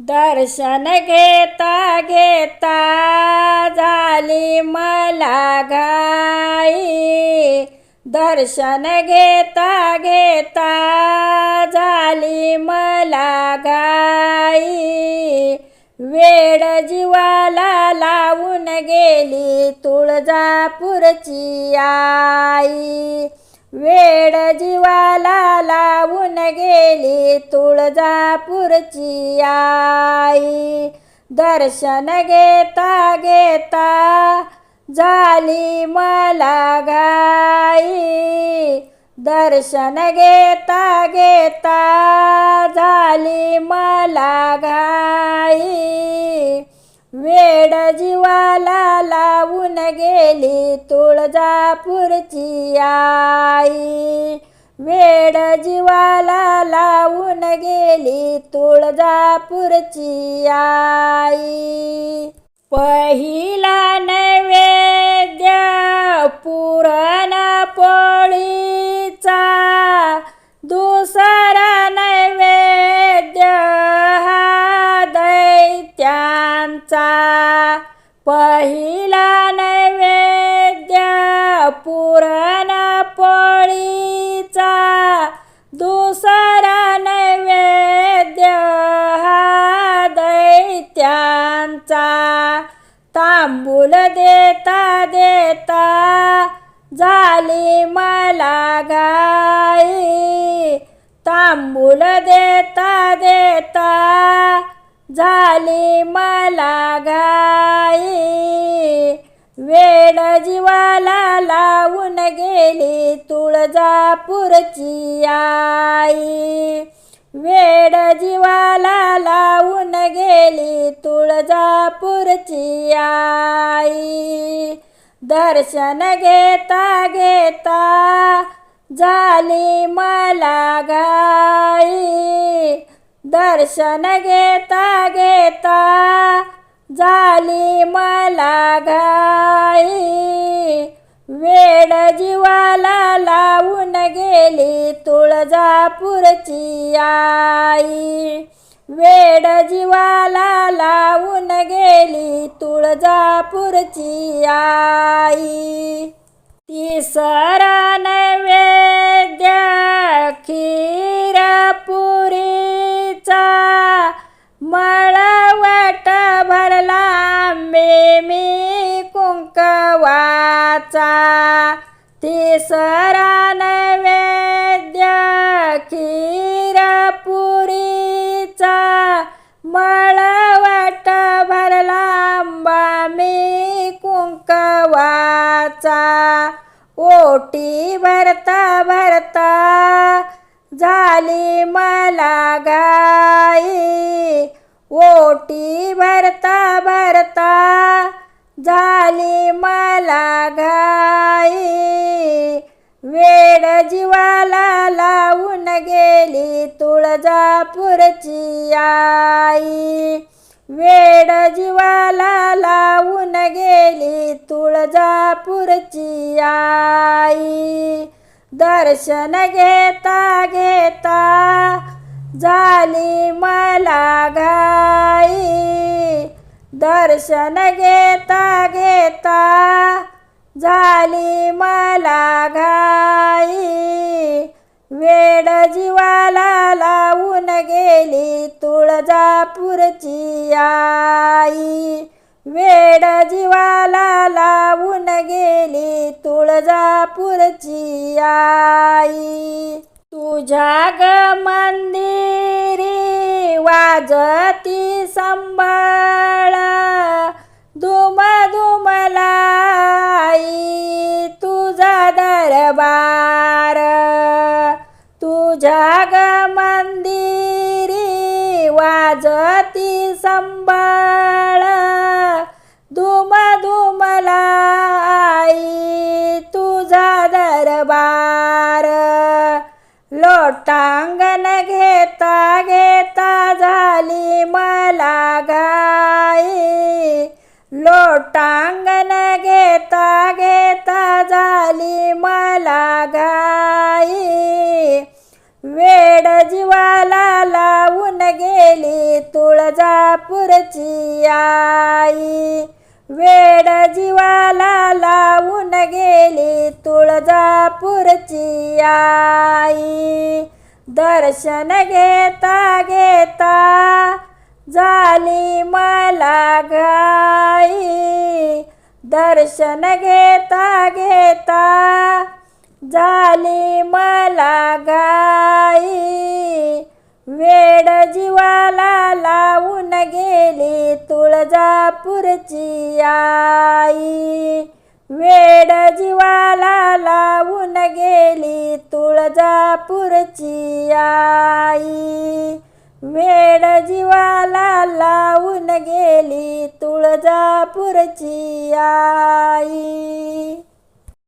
दर्शन घेता घेता झाली मला घाई. दर्शन घेता घेता झाली मला घाई. वेड जीवाला लावून गेली तुळजापूरची आई. वेड जीवाला लावून गेली तुळजापूरची आई. दर्शन घेता घेता झाली मला गाई दर्शन घेता घेता झाली मला गाई वेड जीवाला लावून गेली तुळजापूरची आई. वेड जीवाला लावून गेली तुळजापूरची आई. पहिला नैवेद्य दैत्यांचा पहिला नैवेद्य पुरण पोळीचा दुसरा नैवेद्य हा दैत्यांचा. तांबूल देता देता झाली मला घाई. तांबूल देता देता झाले मला घाई. वेड जीवाला लावून गेली तुळजापूरची आई. वेड जीवाला लावून गेली तुळजापूरची आई. दर्शन घेता घेता झाली मला घाई. दर्शन घेता घेता झाली मला घाई. वेड जीवाला लावून गेली तुळजापूरची आई. वेड जीवाला लावून गेली तुळजापूरची आई. तिसरा नैवेद्य खीरपुरी. तुमचा मळवट भरला. आंबे मी कुंकवाचा तिसरा नैवेद्य खीरपुरीचा. मळवट भरला आंबा मी कुंकवाचा. ओटी भरता भरता झाली मला घाई ओटी भरता भरता झाली मला घाई वेड जीवाला लावून गेली तुळजापूरची आई. वेड जीवाला लावून गेली तुळजापूरची आई. दर्शन घेता घेता झाली मला घाई. दर्शन घेता घेता झाली मला घाई. वेड जीवाला लावून गेली तुळजापूरची आई. वेड जीवा तुळजापूरची आई तुझ्या ग मंदिरी वाजती संभाळ. दुम दुमलाई तुझा दरबार. तुझ्या ग मंदिरी वाजती संभाळ. लोटांगण घेता घेता झाली मला घाई लोटांगण घेता घेता झाली मला घाई वेड जीवाला लावून गेली तुळजापूरची आई. वेड जीवाला लावून गेली तुळजापूरची आई. दर्शन घेता घेता झाली मला घाई. दर्शन घेता घेता झाली मला घाई. वेड जीवाला लावून कोल्हापूरची आई. वेड जीवाला लावून गेली तुळजापूरची आई. वेड जीवाला लावून गेली तुळजापूरची आई.